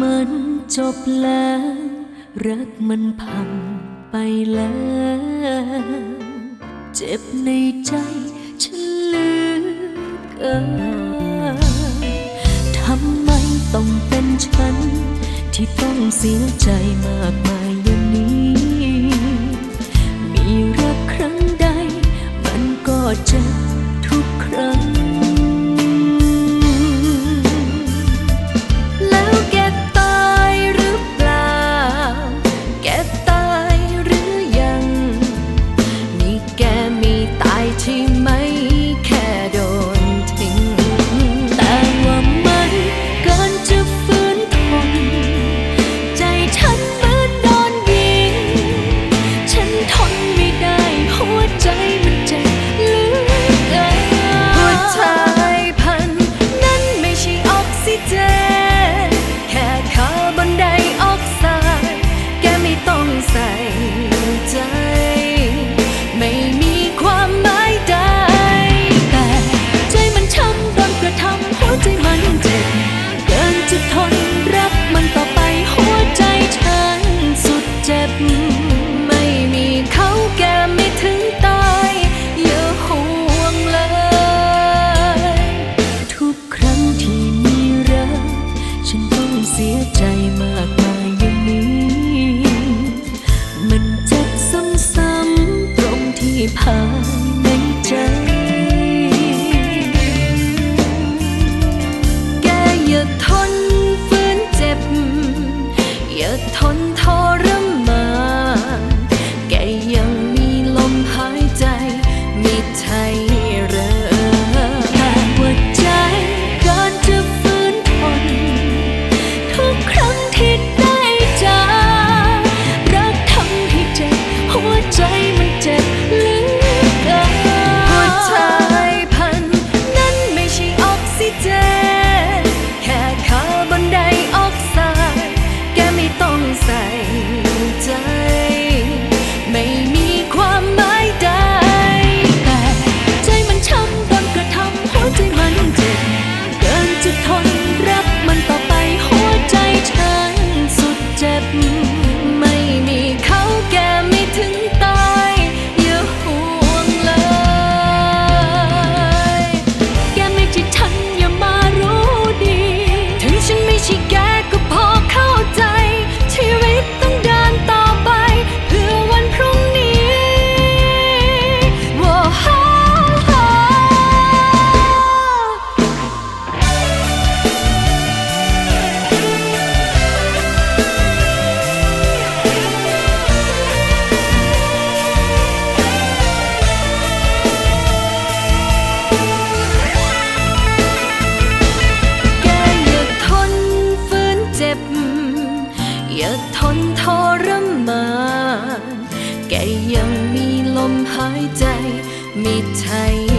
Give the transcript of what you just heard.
มันจบแล้ว รักมันพังไปแล้ว เจ็บในใจฉันลือเกินทำไมต้องเป็นฉัน ที่ต้องเสียใจมาก Just ทรมานแกยังมีลมหายใจ มีไทย